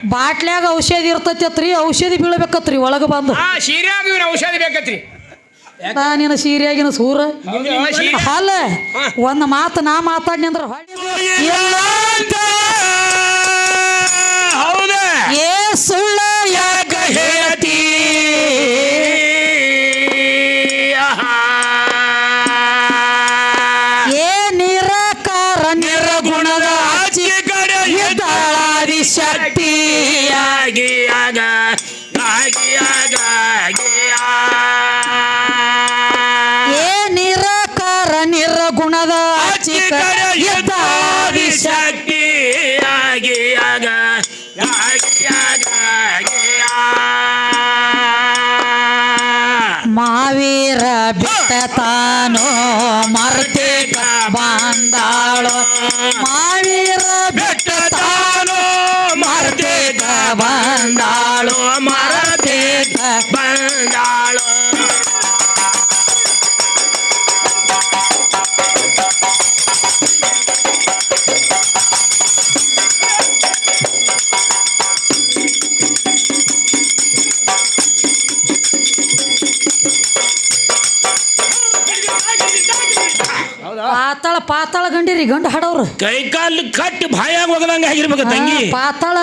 ಬಾಟ್ಲ್ಯಾಗ ಔಷಧಿ ಇರ್ತೈತಿ ಔಷಧಿ ಬೀಳಬೇಕತ್ರಿ ಒಳಗೆ ಬಂದು. ಸೀರ್ಯಾಗ ಔಷಧಿ ಬೇಕತ್ರಿ. ನಿನ್ನ ಸೀರೆಯಾಗಿನ ಸೂರ. ಅಲ್ಲ ಒಂದು ಮಾತು ನಾ ಮಾತಾಡ್ನಿ ಅಂದ್ರೆ ಏ ಸುಳ್ಳ ಯಾಕ ಹೇಳ್ತಿ? ಏ ನಿರಾಕಾರ ಕಡೆ ಎದ್ದಾಳಾದಿ ಶಕ್ತಿ ಆಗಿ ಆಗ ಆಗಿ ಆಗ ಆಗಿ ಏ ನಿರಾಕಾರ ನಿರ್ಗುಣದ ಆಚೆ ಚಿಕ್ಕ ಕಡೆ ಎದ್ದಾಳಾದಿ ಎದ್ದಾದಿ ಶಕ್ತಿ ಶಕ್ತಿ ಆಗಿ ಆಗ ಆಗಿ ಆಗ ಮಾವೀರ ಬಿಟ್ಟ ತಾನೋ ಮರ್ತಿಗ ಪಾತಾಳ ಗಂಡಿರಿ ಗಂಡ ಹಾಡವ್ರು. ಕೈ ಕಾಲು ಕಟ್ಟಿ ಬಾಯಾಗ ಹೋಗದಂಗ ಆಗಿರ್ಬೇಕು ತಂಗಿ. ಪಾತಾಳ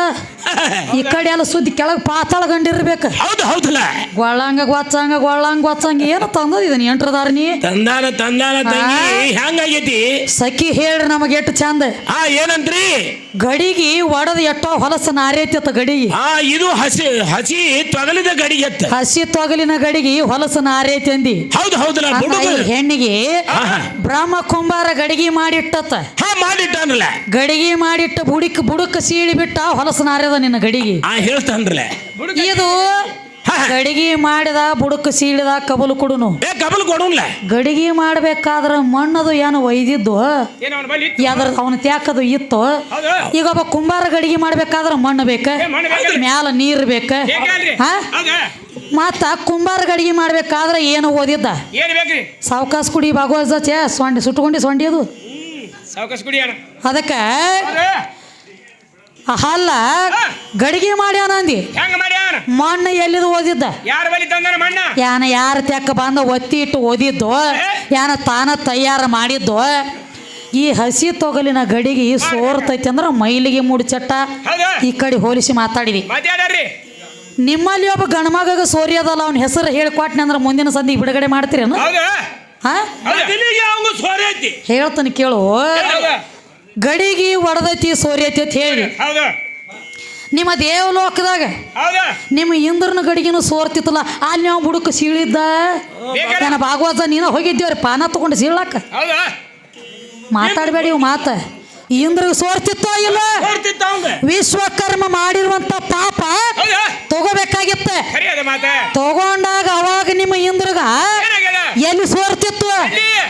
ಈ ಕಡೆ ಎಲ್ಲ ಸುದ್ದಿ ಕೆಳಗೆ ಪಾತಾಳ ಗಂಡಿರ್ಬೇಕು ಹೌದು ಹೌದಲ್ಲ? ಗೊಳ್ಳಂಗ ಗೊಚ್ಚಂಗ ಗೊಳ್ಳಂಗ ಗೊಚ್ಚಂಗ ಏನು ತಂದದ ಇದನ್ ಎಂಟ್ರದಾರ್ನಿ ತಂದಾನ ತಂದಾನ ತಂಗಿ ಹೆಂಗಾಗೈತಿ ಸಖಿ ಹೇಳ್ರಿ ನಮಗೆ ಎಷ್ಟು ಚಂದ. ಆ ಏನಂತ್ರಿ? ಗಡಿಗಿ ಒಡದ ಎಟ್ಟೋ ಹೊಲಸ ನಾರೇತಿತ್ತ ಗಡಿಗಿ. ಆ ಇದು ಹಸಿ ಹಸಿ ತೊಗಲಿದ ಗಡಿಗೆ ಎತ್ತ ಹಸಿ ತೊಗಲಿನ ಗಡಿಗಿ ಹೊಲಸ ನಾರೈತಿ ಅಂದಿ. ಹೌದು ಹೌದಲ್ಲ ಅಂದ ಹೆಣ್ಣಿಗೆ ಬ್ರಹ್ಮ ಕುಂಬಾರ ಗಡಿಗಿ ಮಾಡಿಟ್ಟತ್ತ. ಹಾ ಮಾಡಿಟ್ಟಾನಲ್ಲ. ಗಡಿಗಿ ಮಾಡಿಟ್ಟ ಬುಡಿಕ್ ಬುಡಕ್ ಸೀಳಿ ಬಿಟ್ಟ ಹೊಲಸ ನಾರ್ಯದ ನಿನ್ನ ಗಡಿಗೆ. ಆ ಹೇಳ್ತಾನ್ರಲ್ಲ. ಇದು ಗಡಿಗೆ ಮಾಡಿದ ಬುಡಕ್ಕೆ ಸೀಳಿದ ಕಬಲು ಕೊಡುನು. ಏ ಕಬಲ್ ಕೊಡುನ್ಲ. ಗಡಿಗೆ ಮಾಡ್ಬೇಕಾದ್ರ ಮಣ್ಣದು ಏನು ಒಯ್ದಿದ್ದು? ಏನು ಅವನ ಬಲ್ಲಿ ಯಾವ್ದ್ರ ಅವನ ತ್ಯಾಕದು ಇತ್ತು? ಈಗ ಒಬ್ಬ ಕುಂಬಾರ ಗಡಿಗೆ ಮಾಡ್ಬೇಕಾದ್ರ ಮಣ್ಣು ಬೇಕ. ಮ್ಯಾಲ ನೀರ್ ಬೇಕ? ಹಾ? ಹೌದ. ಮತ್ತ ಕುಂಬಾರ ಗಡಿಗೆ ಮಾಡ್ಬೇಕಾದ್ರ ಏನು ಓದಿದ್ದ? ಏನ್ ಬೇಕ್ರಿ? ಸಾವಕಾಶ ಕುಡಿ ಭಾಗವತ ಚೇ ಸೊಂಡಿ ಸುಟ್ಕೊಂಡಿ ಸೊಂಡಿ ಅದು. ಅದಕ್ಕೆ ಅಲ್ಲ ಗಡಿಗೆ ಮಾಡ್ಯಾನ ಅಂದಿ. ಹೆಂಗ ಮಾಡ್ಯಾನ? ಮಣ್ಣು ಎಲ್ಲಿದು ಓದಿದ್ದ? ಯಾರ ಬಲಿ ತಂದಾನ ಮಣ್ಣ? ಯಾನ ಯಾರ ತೆಕ್ಕ ಬಂದ ಒತ್ತಿ ಇಟ್ಟು ಓದಿದ್ದು ಯಾನ ತಾನ ತಯಾರು ಮಾಡಿದ್ದು ಈ ಹಸಿ ತೊಗಲಿನ ಗಡಿಗೆ ಸೋರ್ತೈತಿ ಅಂದ್ರೆ ಮೈಲಿಗೆ ಮುಡ್ಚಟ್ಟ ಚಟ್ಟ. ಈ ಕಡೆ ಹೋಲಿಸಿ ಮಾತಾಡಿದಿ. ಮಾತಾಡ್ರಿ. ನಿಮ್ಮಲ್ಲಿ ಒಬ್ಬ ಗಣಮಗ ಸೋರಿಯದಲ್ಲ ಅವನ ಅವ್ನ ಹೆಸರು ಹೇಳ್ಕೊಟ್ನೆ ಅಂದ್ರೆ ಮುಂದಿನ ಸಂಧಿ ಬಿಡುಗಡೆ ಮಾಡ್ತೀರೇನು? ಹೇಳ್ತಾನೆ ಕೇಳು. ಗಡಿಗೆ ಒಡದೈತಿ ಸೋರಿಯತಿ ಅಂತ ಹೇಳಿ. ನಿಮ್ಮ ದೇವಲೋಕದಾಗ ನಿಮ್ಮ ಇಂದ್ರನ ಗಡಿಗೆನೂ ಸೋರ್ತಿತ್ತಲ್ಲ ಅಲ್ಲಿ ನಾವು ಬುಡಕ್ಕೆ ಸೀಳಿದ್ದ? ನನ್ನ ಭಾಗವತ ನೀನ ಹೋಗಿದ್ದೇವ್ರಿ ಪಾನ ತಗೊಂಡು ಸೀಳಾಕ ಮಾತಾಡಬೇಡಿ ಇವು ಮಾತ. ಇಂದ್ರಿಗೆ ಸೋರ್ತಿತ್ತೋ ಇಲ್ಲ? ವಿಶ್ವಕರ್ಮ ಮಾಡಿರುವಂತ ಪಾಪ ತಗೋಬೇಕಾಗಿತ್ತು. ತಗೊಂಡಾಗ ಅವಾಗ ನಿಮ್ಮ ಇಂದ್ರಗ ಎಲ್ಲಿ ಸೋರ್ತಿತ್ತು?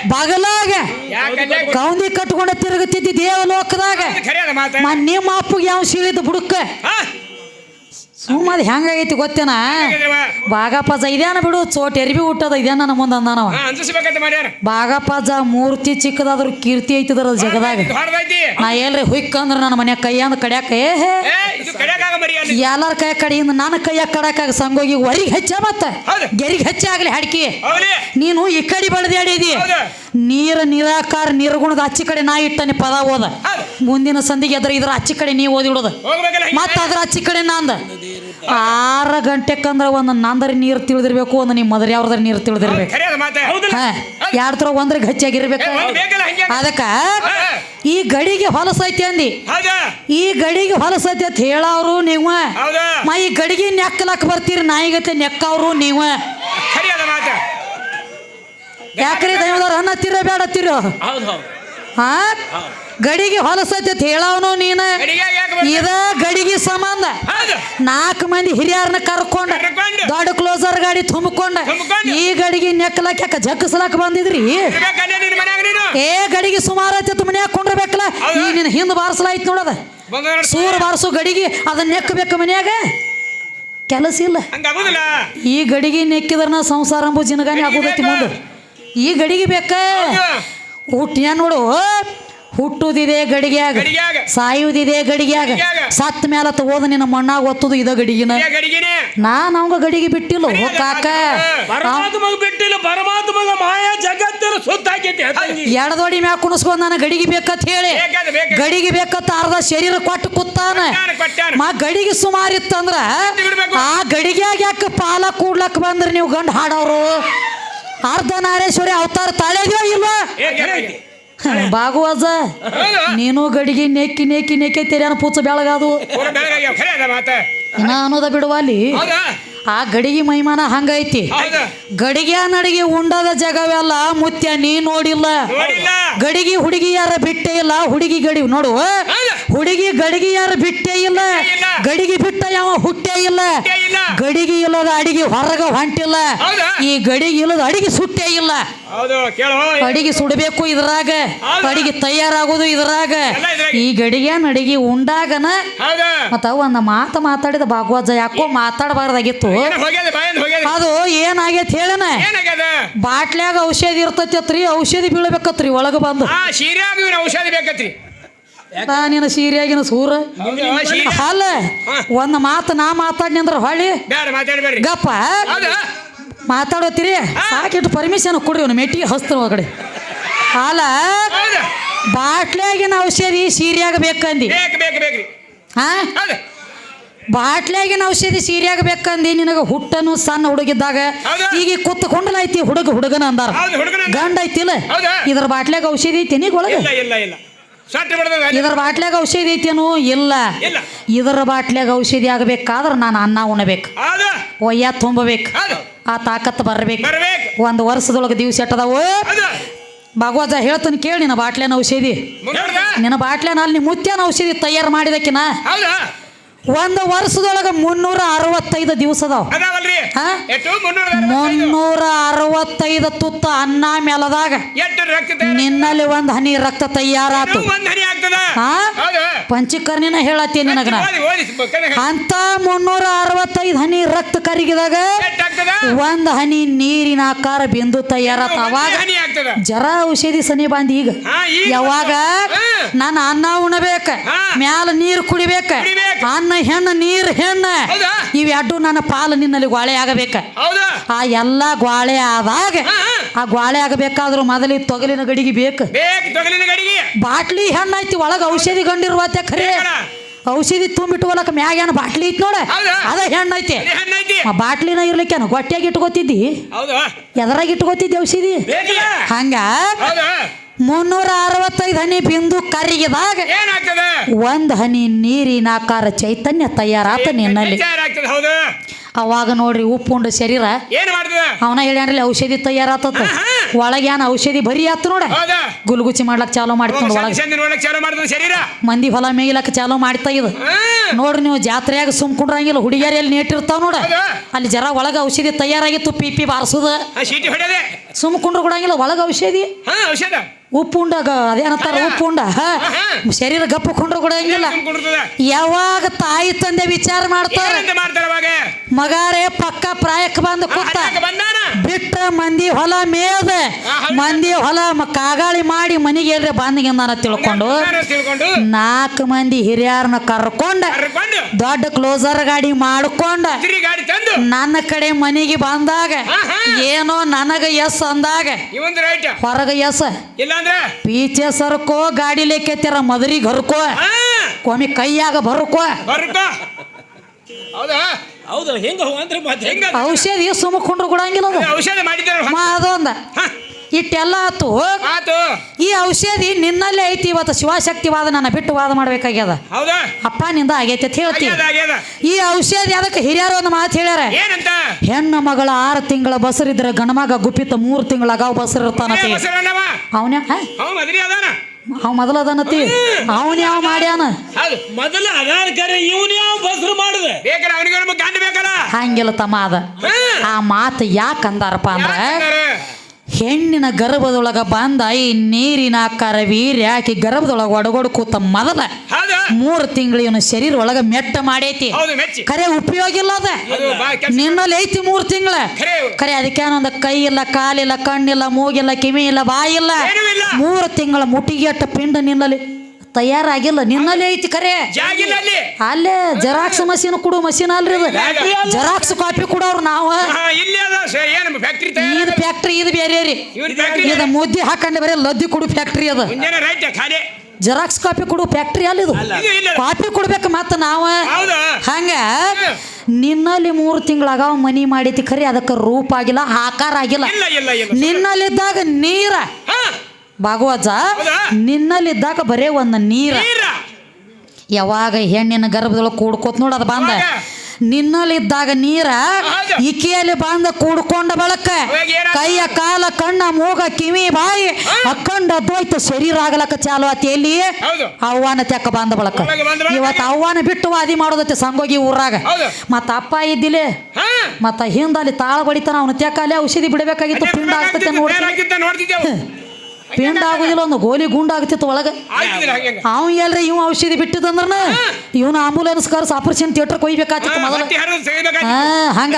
ಬಗಲಾಗ. ಕೌಂದಿ ಕಟ್ಕೊಂಡ ತಿರುಗುತ್ತಿದ್ದಿ ದೇವಲೋಕದಾಗ. ನಿಮ್ಮ ಅಪ್ಪಗೆ ಯಾವ ಸೀಳಿದ ಬುಡಕ್ಕ ಹಾ ಅದು. ಹೆಂಗಾಗೈತಿ ಗೊತ್ತೇನ? ಬಾಗಪ್ಪ ಇದೇನ ಬಿಡು ಚೋಟ್ ಎರಿಬಿ ಹುಟ್ಟದ ಇದೇನ ನಮ್ಮ ಮುಂದೆ ಅಂದಾನವ ಬಾಗಪ್ಪ ಮೂರ್ತಿ ಚಿಕ್ಕದಾದ್ರು ಕೀರ್ತಿ ಐತದ್ರ ಜಗದಾಗ. ನಾ ನಾ ಎಲ್ರಿ ಹುಯ್ಕಂದ್ರ ನನ್ನ ಮನ್ಯಾಗ ಕೈಯಂದ ಕಡ್ಯಾಕ ಏ ಎಲ್ಲಾರ ಕೈ ಕಡೆಯಿಂದ ನನ್ನ ಕೈಯಾಗ ಕಡಕಾಗ ಸಂಗೋಗಿ ಹೊರಿಗೆ ಹೆಚ್ಚ ಮತ್ತ. ಗೆರಿಗೆ ಹೆಚ್ಚ ಆಗ್ಲಿ ಹಡ್ಕಿ. ನೀನು ಈ ಕಡೆ ಬೆಳೆದಾಡಿದಿ. ನೀರ ನಿರಾಕಾರ ನಿರ್ಗುಣದ ಅಚ್ಚಿ ಕಡೆ ನಾ ಇಟ್ಟನೆ ಪದ ಓದ. ಮುಂದಿನ ಸಂದಿಗೆ ಅದ್ರ ಇದ್ರ ಅಚ್ಚಿ ಕಡೆ ನೀ ಓದಿ ಬಿಡೋದು ಹೋಗ್ಬೇಕಲ್ಲ ಹಿಂಗೆ? ಮತ್ತ ಅದ್ರ ಅಚ್ಚಿ ಕಡೆ ನಂದ ಆರು ಗಂಟೆಕಂದ್ರೆ ಒಂದು ನಂದರಿ ನೀರು ತಿಳಿದಿರ್ಬೇಕು ಒಂದು ನಿಮ್ಮ ಮದರಿ ಯಾವ್ದಾರ ನೀರು ತಿಳಿದಿರ್ಬೇಕು. ಎರಡು ತರ ಒಂದ್ರೆ ಹೆಚ್ಚಾಗಿರ್ಬೇಕು? ಹಿಂಗೆ ಅದಕ್ಕ ಈ ಗಡಿಗೆ ಹೊಲಸೈತಿ ಅಂದಿ. ಈ ಗಡಿಗೆ ಹೊಲಸೈತಿ ಅಂತ ಹೇಳವ್ರು ನೀವು. ಹೌದು? ಮ ಈ ಗಡಿಗೆ ನೆಕ್ಕಲಕ್ ಬರ್ತೀರಿ ನಾಯಿಗತ್ತೆ ನೆಕ್ಕವ್ರು ನೀವು. ಯಾಕ್ರಿ ದೈವದವ್ರು ಅನ್ನತ್ತೀರ ಬೇಡತ್ತೀರೋ ಹೌದು ಹೌದು. ಹಾ ಗಡಿಗೆ ಹೊಲಸೈತಿ ಅಂತ ಹೇಳವನು ನೀನ. ಇದ ಗಡಿಗೆ ಸಂಬಂಧ. ನಾಲ್ಕು ಮಂದಿ ಹಿರಿಯರನ್ನ ಕರ್ಕೊಂಡ. ದೊಡ್ಡ ಕ್ಲೋಸರ್ ಗಾಡಿ ತುಂಬಿಕೊಂಡ. ಈ ಗಡಿಗೆ ನೆಕ್ಕಲಕ್ ಯಾಕ ಜಕ್ಕಸ್ಲಕ್ ಬಂದಿದ್ರಿ? ಏ ಗಡಿಗೆ ಸುಮಾರು ಐತಿ ಮನ್ಯಾಗ ಕೊಂಡ್ರಬೇಕಲ್ಲ. ಬೇಕಲ್ಲ ಈಗ ನಿನ್ನ ಹಿಂದ್ ಬಾರಿಸಲಾಯ್ತು ನೋಡದ ಸೂರ್ ಬಾರಿಸು ಗಡಿಗೆ ಅದನ್ನ ನೆಕ್ಕಬೇಕು ಮನ್ಯಾಗ. ಕೆಲಸ ಇಲ್ಲ. ಈ ಗಡಿಗೆ ನೆಕ್ಕಿದ್ರ ಸಂಸಾರ ಅಂಬು ಜಿನಗಾನಿ ಆಗೋದೈತಿ? ಮುಂದೆ. ಈ ಗಡಿಗೆ ಬೇಕ? ಹೌದು. ಹುಟ್ಟಿಯ ನೋಡು ಹುಟ್ಟುದಿದೆ ಗಡಿಗ್ಯಾಗ ಸಾಯುವುದಿದೆ ಗಡಿಗ್ಯಾಗ. ಸತ್ತ ಸತ್ ಮೇಲೆ ತಗೋದು ನಿನ್ನ ಮಣ್ಣಾಗ ಒತ್ತದು ಇದ ಗಡಿಗಿನ. ನಾನು ಅವಂಗ ಗಡಿಗೆ ಬಿಟ್ಟಿಲ್ಲ. ಕಾಕ. ಬಿಟ್ಟಿಲ್ಲ. ಪರಮಾತ್ಮಗ ಮಾಯಾ ಜಗತ್ತಿನ ಸುತ್ತಾಕೈತಿ ಎಡದೊಡಿ ಮ್ಯಾಗ ಕುಣಿಸ್ಕೊಂಡ್ ನಾನು ಗಡಿಗೆ ಬೇಕತ್ ಹೇಳಿ. ಗಡಿಗೆ ಬೇಕಂತ ಅರ್ಧ ಶರೀರ ಕೊಟ್ಟು ಕೊಟ್ಟಾನ. ಮಾ ಗಡಿಗೆ ಸುಮಾರಿತ್ತಂದ್ರ ಆ ಗಡಿಗ್ಯಾಗ ಯಾಕೆ ಪಾಲ ಕೂಡ್ಲಕ್ ಬಂದ್ರಿ ನೀವು ಗಂಡ ಹಾಡೋರು? ಅರ್ಧ ನಾರೇಶ್ವರಿ ಅವತಾರ ತಾಳೆದ್ಯೋ ಇಲ್ವಾ? ಭಾಗವಾಜ ನೀನು ಗಡಿಗೆ ನೆಕ್ಕಿ ನೆಕ್ಕಿ ನೆಕ್ಕಿ ತೆರೆಯನ್ನು ಪೂಚ ಬೆಳಗಾದು ನಾನು ಅದ ಮಾತ. ಆ ಗಡಿಗೆ ಮಹಿಮಾನ ಹಂಗೈತಿ. ಗಡಿಗೆ ನಡಿಗೆ ಉಂಡದ ಜಗವೆಲ್ಲ ಮುತ್ಯ ನೀ ನೋಡಿಲ್ಲ. ಗಡಿಗೆ ಗಡಿಗೆ ಹುಡುಗಿಯಾರ ಬಿಟ್ಟೆ ಇಲ್ಲ ಹುಡುಗಿ ಗಡಿ ನೋಡು. ಹುಡುಗಿ ಗಡಿಗೆಯಾರ ಬಿಟ್ಟೇ ಇಲ್ಲ. ಗಡಿಗೆ ಬಿಟ್ಟ ಯಾವ ಹುಟ್ಟೆ ಇಲ್ಲ. ಗಡಿಗೆ ಇಲ್ಲದ ಅಡಿಗೆ ಹೊರಗ ಹೊಂಟಿಲ್ಲ. ಈ ಗಡಿಗೆ ಇಲ್ಲದ ಅಡಿಗೆ ಸುಟ್ಟೇ ಇಲ್ಲ. ಅಡಿಗೆ ಸುಡಬೇಕು ಇದ್ರಾಗ. ಪಡಿಗೆ ಅಡಿಗೆ ತಯಾರಾಗೋದು ಇದ್ರಾಗ. ಈ ಗಡಿಗೆ ಅಡಿಗೆ ಉಂಡಾಗನ ಮತ್ತ ಒಂದ್ ಮಾತು ಮಾತಾಡಿದ ಭಾಗವತ ಯಾಕೋ ಮಾತಾಡಬಾರ್ದಾಗಿತ್ತು. ಅದು ಏನಾಗೈತಿ ಹೇಳನ? ಬಾಟ್ಲ್ಯಾಗ ಔಷಧಿ ಇರ್ತೈತಿ ಔಷಧಿ ಬೀಳಬೇಕತ್ರಿ ಒಳಗ ಬಂದು. ಔಷಧಿ ಬೇಕತ್ರಿ. ನಾನಿನ ಸೀರಿಯಾಗಿನ ಸೂರ. ಅಲ್ಲ ಒಂದು ಮಾತು ನಾ ಮಾತಾಡ್ನಿ ಅಂದ್ರ ಹೊಳ್ಳಿ. ಗಪ್ಪ. ಮಾತಾಡೋತಿರಿ ಸಾಕಿಟ್ಟು ಪರ್ಮಿಷನ್ ಕೊಡ್ರಿ ಅವನು ಮೆಟ್ಟಿಗೆ ಹಸ್ತಾನ ಒಳಗಡೆ. ಅಲ್ಲ ಬಾಟ್ಲಾಗಿನ ಬಾಟ್ಲ್ಯಾಗಿನ ಔಷಧಿ ಸೀರಿಯಾಗ ಬೇಕಂದಿ? ಹಾ? ಬಾಟ್ಲಾಗಿನ ಬಾಟ್ಲ್ಯಾಗಿನ ಔಷಧಿ ಸೀರಿಯಾಗ ಬೇಕಂದಿ? ನಿನಗ ಹುಟ್ಟನು ಸಣ್ಣ ಹುಡುಗಿದ್ದಾಗ ಈಗ ಕುತ್ತಕೊಂಡಲ ಐತಿ ಹುಡುಗ ಹುಡುಗನ ಅಂದಾರ. ಗಂಡ ಐತಿಲ್ಲ? ಇದ್ರ ಬಾಟ್ಲಾಗ ಔಷಧಿ ಐತಿ ನೀ ಒಳಗ. ಇದ್ರ ಔಷಧಿ ಐತೇನು? ಇಲ್ಲ. ಇದರ ಬಾಟ್ಲಾಗ ಔಷಧಿ ಆಗಬೇಕಾದ್ರೆ ನಾನು ಅನ್ನ ಉಣಬೇಕು. ಒಯ್ಯ ತುಂಬಬೇಕು. ಆ ತಾಕತ್ತು ಬರಬೇಕು. ಬರ್ಬೇಕು. ಒಂದು ವರ್ಷದೊಳಗೆ ದಿವ್ಸ ಎಟ್ಟದವು. ಭಗವಜ ಹೇಳ್ತೀನಿ ಕೇಳಿ ನಿನ್ನ ಬಾಟ್ಲೇನ ಔಷಧಿ. ನಿನ್ನ ಬಾಟ್ಲೇನ ಅಲ್ಲಿ ಮುತ್ಯಾನ ಔಷಧಿ ತಯಾರು ಮಾಡಿದಕ್ಕಿನ ಹೌದಾ. ಒಂದು ವರ್ಷದೊಳಗೆ ಮುನ್ನೂರ ಅರವತ್ತೈದು ದಿವಸ ಅದಾವ. ಅದಾವಲ್ರಿ. ಹಾ? ಎಷ್ಟು? ಮುನ್ನೂರ ಮುನ್ನೂರ ಅರವತ್ತೈದು ತುತ್ತ ಅನ್ನ ಮೇಲದಾಗ ಎಷ್ಟು ರಕ್ತ ತಯಾರ- ನಿನ್ನಲ್ಲಿ ಒಂದು ಹನಿ ರಕ್ತ ತಯಾರಾತು. ಒಂದ್ ಹನಿ ಆಗ್ತದ? ಹಾ? ಹೌದು. ಪಂಚಕರ್ಣಿನ ಹೇಳತ್ತಿ ನಿನಗನ. ಓದಿ ಓದಿ ಕಣೆ ಅಂತ ಮುನ್ನೂರ ಅರವತ್ತೈದು ಹನಿ ರಕ್ತ ಕರಿಗಿದಾಗ ಎಷ್ಟು ಒಂದು ಹನಿ ನೀರಿನ ಆಕಾರ ಬಿಂದು ತಯಾರಾತ. ಒಂದೇ ಅವಾಗ ಜರ ಔಷಧಿ ಸನಿ ಬಂದ್ ಈಗ. ಯಾವಾಗ. ನಾನು ಅನ್ನ ಉಣಬೇಕ. ಮ್ಯಾಲ ನೀರು ಕುಡಿಬೇಕ. ಅನ್ನ ಹೆಣ್ಣ ನೀರು ಹೆಣ್ಣ? ಇವೆರಡು ನನ್ನ ಪಾಲು ನಿನ್ನಲ್ಲಿ ಗ್ವಾಳೆ ಆಗಬೇಕ. ಆ ಎಲ್ಲ ಗ್ವಾಳೆ ಆದಾಗ. ಆ ಗ್ವಾಳೆ ಆಗಬೇಕಾದ್ರೂ ಮೊದಲಿ ತೊಗಲಿನ ಗಡಿಗೆ ಬೇಕು. ಬಾಟ್ಲಿ ಹೆಣ್ಣೈತಿ ಒಳಗ ಔಷಧಿ ಗಂಡಿರುವ ಖರೆ. ಔಷಧಿ ತುಂಬಿಟ್ಟು ಹೊಲಕ ಮ್ಯಾಗ ಏನು ಬಾಟ್ಲಿ ಐತಿ ನೋಡ? ಅದ ಹೆಣ್ಣೈತಿ. ಆ ಬಾಟ್ಲಿನ ಇರ್ಲಿಕ್ಕೇನು? ಗೊಟ್ಟಿಯಾಗಿ ಇಟ್ಕೋತಿದ್ದಿ? ಎದರಾಗ ಇಟ್ಕೋತಿದ್ದಿ ಔಷಧಿ? ಹಂಗ? ಮುನ್ನೂರ ಅರವತ್ತೈದು ಹನಿ ಬಿಂದು ಕರಿಗಿದಾಗ ಒಂದು ಹನಿ ನೀರಿನ ಆಕಾರ ಚೈತನ್ಯ ತಯಾರಾತ ನಿನ್ನಲ್ಲಿ. ಅವಾಗ ನೋಡ್ರಿ ಉಪ್ಪು ಉಂಡ ಶರೀರ. ಏನ್ ಮಾಡ್ತದ? ಅವನ ಹೇಳ್ಯಾನ್ರಿ ಔಷಧಿ ತಯಾರಾತತ. ಒಳಗೆ ಏನ್ ಔಷಧಿ ಬರಿ ಆತು ನೋಡ. ಹೌದಾ? ಗುಲ್ಗುಚಿ ಮಾಡ್ಲಕ್ ಚಾಲೂ ಮಾಡ್ತ ನೋಡ್ ಒಳಗೆ. ಸಂಜೆ ನೋಡಕ್ ಚಾಲು ಮಾಡ್ತದ ಶರೀರ? ಮಂದಿ ಹೊಲ ಮೇಯ್ಲಕ್ ಚಾಲೋ ಮಾಡ್ತಾ ಇದು. ನೋಡ್ರಿ ನೀವು ಜಾತ್ರೆಯಾಗ ಸುಮ್ಕೊಂಡ್ರಂಗಿಲ್ಲ ಹುಡುಗಿಯರು ಎಲ್ಲಿ ನೇಟಿರ್ತಾವ ನೋಡ. ಅಲ್ಲಿ ಜರ ಒಳಗ ಔಷಧಿ ತಯಾರಾಗಿತ್ತು ಪಿ ಪಿ ಬಾರಿಸುದ. ಹೊಡೆದೆ ಸುಮ್ಕೊಂಡ್ರು ಕೊಡಂಗಿಲ್ಲ ಒಳಗ ಔಷಧಿ. ಉಪ್ಪು ಉಂಡಾಗ ಅದೇನತ್ತಾರ ಉಪ್ಪು ಉಂಡ ಶರೀರ ಗಪ್ಪ ಕೊಂಡ್ರು ಕೊಡಂಗಿಲ್ಲ. ಯಾವಾಗ ತಾಯಿ ತಂದೆ ವಿಚಾರ ಮಾಡ್ತಾರೆ? ಮಗಾರೇ ಪಕ್ಕ ಪ್ರಾಯಕ್ಕೆ ಬಂದು ಕೂತ ಬಿಟ್ಟ ಮಂದಿ ಹೊಲ ಮೇದ ಮಂದಿ ಹೊಲ ಕಾಗಾಳಿ ಮಾಡಿ ಮನಿಗೆ ಎಲ್ರಿ ಬಂದಿಗೆಂದಾನ ತಿಳ್ಕೊಂಡು. ನಾಲ್ಕು ಮಂದಿ ಹಿರಿಯರನ್ನ ಕರ್ಕೊಂಡ ದೊಡ್ಡ ಕ್ಲೋಸರ್ ಗಾಡಿ ಮಾಡ್ಕೊಂಡ ನನ್ನ ಕಡೆ ಮನಿಗೆ ಬಂದಾಗ. ಏನೋ ನನಗ ಎಸ್ ಅಂದಾಗ ಹೊರಗ ಎಸ್. ಪೀಚೆ ಸರ್ಕೋ ಗಾಡಿ ಲೆಕ್ಕೆತ್ತರ ಮದರಿಗೆ ಹರ್ಕೋ ಕೊಮಿ ಕೊಮ್ಮಿ ಕೈಯಾಗ ಬರ್ಕೋ. ಹೌದಾ? ಹೌದು ಹೆಂಗ ಅಂದ್ರೆ ಮತ್ತೆ ಹೆಂಗ ಔಷಧಿ ಸುಮಕೊಂಡ್ರು ಕೊಡಂಗಿಲ್ಲ ಅದು. ಔಷಧ ಮಾಡಿದ್ದಾರ ಮಾ ಅದೊಂದ. ಇಟ್ಟೆಲ್ಲ ಆತು. ಆತು. ಈ ಔಷಧಿ ನಿನ್ನಲ್ಲೇ ಐತಿ ಇವತ್ತು ಶಿವಶಕ್ತಿ ವಾದ ನನ್ನ ಬಿಟ್ಟು ವಾದ ಮಾಡ್ಬೇಕಾಗ್ಯದ. ಹೌದಾ? ಅಪ್ಪ ನಿಂದ ಆಗೈತೆ ಅಂತ ಹೇಳ್ತಿ. ಈ ಔಷಧಿ ಅದಕ್ಕೆ ಹಿರಿಯರು ಒಂದು ಮಾತು ಹೇಳ್ಯಾರ. ಏನಂತ? ಹೆಣ್ಣು ಮಗಳ ಆರು ತಿಂಗಳ ಬಸರಿದ್ರೆ ಗಣಮಗ ಗುಪ್ಪಿತ ಮೂರು ತಿಂಗಳಾಗ ಬಸರಿರ್ತಾನ ಬಸರ್ ಇರ್ತಾನತಿ ಬಸವಣ್ಣವ ಅವನ ಅವ ಮೊದಲ ಅದನತಿ ಅವನ್ ಯಾವ ಮಾಡ್ಯಾನ? ಮೊದಲ ಅದಾನ ಕರೆ ಇವನ್ ಯಾವ ಬಸ್ರು ಮಾಡುದ? ಅವನಿಗೆ ನಮಗೆ ಗಂಡ ಬೇಕಲ್ಲ? ಹಂಗಿಲ್ಲ ತಮ್ಮ ಅದ. ಆ ಮಾತು ಯಾಕೆ ಅಂದಾರಪ್ಪ ಅಂದ್ರ? ಹೆಣ್ಣಿನ ಗರ್ಭದೊಳಗ ಬಂದ ಈ ನೀರಿನ ಆಕಾರ ವೀರ್ಯ ಹಾಕಿ ಗರ್ಭದೊಳಗ ಒಡಗೊಡ ಕೂತ ಮೊದಲ ಮೂರು ತಿಂಗಳು ಇವನು ಶರೀರ ಒಳಗ ಮೆಟ್ಟ ಮಾಡೈತಿ. ಖರೆ ಉಪಯೋಗ ಇಲ್ಲ ಅದ. ನಿನ್ನಲ್ಲಿ ಐತಿ ಮೂರು ತಿಂಗಳ. ಖರೆ ಅದಕ್ಕೇನೊಂದು ಅದಕ್ಕೆ ಒಂದು ಕೈ ಇಲ್ಲ ಕಾಲಿಲ್ಲ ಕಣ್ಣಿಲ್ಲ ಮೂಗಿಲ್ಲ ಕಿವಿ ಇಲ್ಲ ಬಾಯಿಲ್ಲ ಮೂರು ತಿಂಗಳ ಮುಟಿಗೆಟ್ಟ ಪಿಂಡ ನಿನ್ನಲ್ಲಿ ತಯಾರಾಗಿಲ್ಲ. ನಿನ್ನಲ್ಲಿ ಐತಿ ಖರೆ ಜಾಗಿಲ್ಲ ಅಲ್ಲಿ. ಜೆರಾಕ್ಸ್ ಮಷೀನ್ ಕೊಡು ಮಷೀನ್ ಅಲ್ರಿ. ಜೆರಾಕ್ಸ್ ಕಾಪಿ ಕೊಡೋರು ನಾವು. ಫ್ಯಾಕ್ಟ್ರಿ ಇದು ಫ್ಯಾಕ್ಟ್ರಿ ಇದು ಬೇರೆ ರೀ. ಇವ್ರ ಫ್ಯಾಕ್ಟ್ರಿ ಇದು ಮುದ್ದೆ ಹಾಕೊಂಡು ಬರೀ ಲದ್ದಿ ಕೊಡು ಫ್ಯಾಕ್ಟ್ರಿ ಅದ. ಮುಂಜಾನೆ ರೈಟ್ ಖಾಲಿ. ಜೆರಾಕ್ಸ್ ಕಾಪಿ ಕೊಡು ಫ್ಯಾಕ್ಟ್ರಿ ಅಲ್ಲ ಇದು. ಇದು ಇಲ್ಲ. ಕಾಪಿ ಕೊಡ್ಬೇಕು ಮತ್ತ ನಾವ. ಹೌದಾ. ಹಂಗ ನಿನ್ನಲ್ಲಿ ಮೂರು ತಿಂಗಳಾಗ ಮನಿ ಮಾಡಿತಿ ಖರಿ ಅದಕ್ಕೆ ರೂಪ ಆಗಿಲ್ಲ ಆಕಾರ ಆಗಿಲ್ಲ. ಇಲ್ಲ ಇಲ್ಲ ಇಲ್ಲ. ನಿನ್ನಲ್ಲಿದ್ದಾಗ ನೀರ. ಹಾ. ಭಾಗವತ ಹೌದಾ? ನಿನ್ನಲ್ಲಿದ್ದಾಗ ಬರೇ ಒಂದು ನೀರ. ನೀರ. ಯಾವಾಗ ಹೆಣ್ಣಿನ ಗರ್ಭದೊಳಗೆ ಕೂಡ್ಕೋತ್ ನೋಡ ಅದು ಬಂದ? ನಿನ್ನಲ್ಲಿದ್ದಾಗ ನೀರ ಇಕ್ಕಿಯಲ್ಲಿ ಇಕಿಯಲ್ಲಿ ಬಂದ ಕೂಡ್ಕೊಂಡ ಬಳಕ. ಕೈಯ ಕಾಲ ಕಣ್ಣ ಮೂಗ ಕಿವಿ ಬಾಯಿ ಅಕ್ಕಂಡ ಅದ್ದೋಯ್ತು ಶರೀರ ಆಗಲಕ್ಕ ಚಾಲು ಆತಿ. ಎಲ್ಲಿ. ಅವ್ವಾನ ತೆಕ್ಕ ಬಂದ ಬಳಕ? ಇವತ್ತು ಅವ್ವಾನ ಬಿಟ್ಟು ವಾದಿ ಮಾಡೋದತ್ತೆ ಸಂಗೋಗಿ ಊರಾಗ. ಮತ್ತ ಅಪ್ಪ ಇದ್ದಿಲೆ? ಮತ್ತ ಹಿಂದಲ್ಲಿ ತಾಳ ಬಡಿತಾನ ಅವನ ತೆಕ್ಕ ಅಲ್ಲಿ ಔಷಧಿ ಬಿಡಬೇಕಾಗಿತ್ತು. ಪಿಂಡ ಆಗ್ತದೆ ನೋಡಿ ತಯಾರಾಗಿದ್ದ ನೋಡ್ತಿದ್ದೆವು. ಪಿಂಡ ಆಗುದಿಲ್ಲ ಒಂದು ಗೋಲಿ ಗುಂಡ ಆಗ್ತಿತ್ತು ಒಳಗ. ಅವ ಎಲ್ರಿ ಇವ ಔಷಧಿ ಬಿಟ್ಟಿದಂದ್ರ ಇವನ ಆಂಬುಲೆನ್ಸ್ ಕರ್ಸ್ ಆಪರೇಷನ್ ಥಿಯೇಟರ್ ಕೊಯ್ಬೇಕಾಗ್ತಿತ್ತು ಮೊದಲ. ಹಂಗ.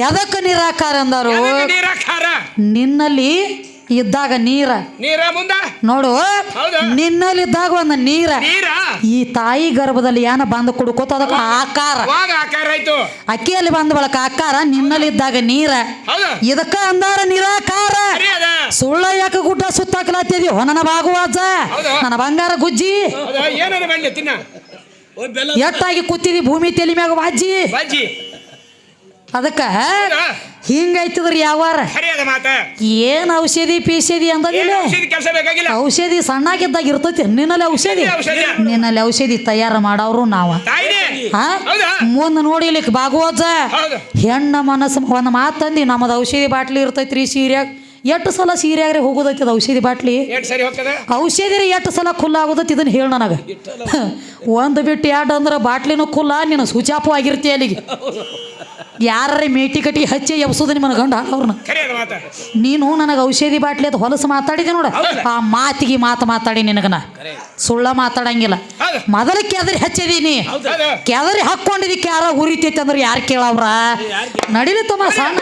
ಎದಕ್ಕೆ ನಿರಾಕಾರ ಅಂದರು? ನಿನ್ನಲ್ಲಿ ಇದ್ದಾಗ ನೀರ. ನೀರ ಮುಂದ? ನೋಡು ನಿನ್ನಲ್ಲಿ ನಿನ್ನಲ್ಲಿದ್ದಾಗ ಒಂದು ನೀರ. ಈ ತಾಯಿ ಗರ್ಭದಲ್ಲಿ ಏನ ಬಂದು ಕುಡ್ಕೋತ ಅದಕ್ಕೆ ಆಕಾರ. ಅಕ್ಕಿಯಲ್ಲಿ ಬಂದ ಬಳಕ ಆಕಾರ ನಿನ್ನಲ್ಲಿದ್ದಾಗ ನೀರ. ಇದಕ್ಕ ಅಂದಾರ ನಿರಾಕಾರ. ಸುಳ್ಳ ಯಾಕೆ ಗುಡ್ಡ ಸುತ್ತಾಕಲಾತಿದ್ವಿ ಹೊನನ ಭಾಗವಾಜ. ನನ್ನ ಬಂಗಾರ ಗುಜ್ಜಿ. ಎಟ್ಟಾಗಿ ಕೂತಿದಿ ಭೂಮಿ ತೆಲಿ ಮ್ಯಾಗ ಬಜ್ಜಿ ಅದಕ್ಕ? ಹಿಂಗೈತಿದ್ರಿ ಯಾವಾರ ಸರಿ ಅದ ಮಾತ. ಏನ್ ಔಷಧಿ ಪೀಷಧಿ ಅಂದಿಲ್ಲ ಕೆಲಸ ಬೇಕಾಗಿಲ್ಲ? ಔಷಧಿ ಸಣ್ಣಾಗಿದ್ದಾಗ ಇರ್ತೈತಿ. ನಿನ್ನಲ್ಲಿ ಔಷಧಿ? ನಿನ್ನಲ್ಲಿ ಔಷಧಿ ತಯಾರು ಮಾಡವ್ರು ನಾವ. ಮುಂದೆ ನೋಡಿಲಿಕ್ಕೆ ಭಾಗವತ? ಹೆಣ್ಣ ಮನಸ್ಸು ಒಂದು ಮಾತಂದಿ ನಮ್ಮದು ಔಷಧಿ ಬಾಟ್ಲಿ ಇರ್ತೈತ್ರಿ ಸೀರ್ಯಾಗ. ಎಷ್ಟು ಸಲ ಸೀರ್ಯಾಗ್ರೆ ಹೋಗೋದೈತಿ ಅದು ಔಷಧಿ ಬಾಟ್ಲಿ? ಔಷಧಿ ರೀ ಎಷ್ಟು ಸಲ ಖುಲ್ಲ ಆಗೋದೈತಿ ಇದನ್ನ ಹೇಳ ನನಗೆ. ಒಂದು ಬಿಟ್ಟು ಎರಡು ಅಂದ್ರೆ ಬಾಟ್ಲಿನೂ ಖುಲ್ಲ ನೀನು ಸುಚಾಪು ಆಗಿರ್ತೀಯ ಅಲ್ಲಿಗೆ. ಯಾರೇ ಮೇಟಿ ಕಟ್ಟಿ ಹಚ್ಚಿ ಎಬ್ಸೋದು ನಿಮ್ಮನ ಗಂಡ? ಅವ್ರನ್ನ. ನೀನು ನನಗೆ ಔಷಧಿ ಬಾಟ್ಲಿ ಅದು ಹೊಲಸು ಮಾತಾಡಿದೆ ನೋಡ. ಆ ಮಾತಿಗೆ ಮಾತು ಮಾತಾಡಿ ನಿನಗನ. ಸುಳ್ಳ ಮಾತಾಡಂಗಿಲ್ಲ. ಮೊದಲ ಕೆದರಿ ಹಚ್ಚಿದೀನಿ. ಕೆದರಿ ಹಾಕೊಂಡಿದ್ದಕ್ಕೆ ಯಾರೋ ಉರಿತೈತೆ ಅಂದ್ರೆ ಯಾರು ಕೇಳವ್ರ? ನಡಿಲಿ ತಮ್ಮ ಸಣ್ಣ.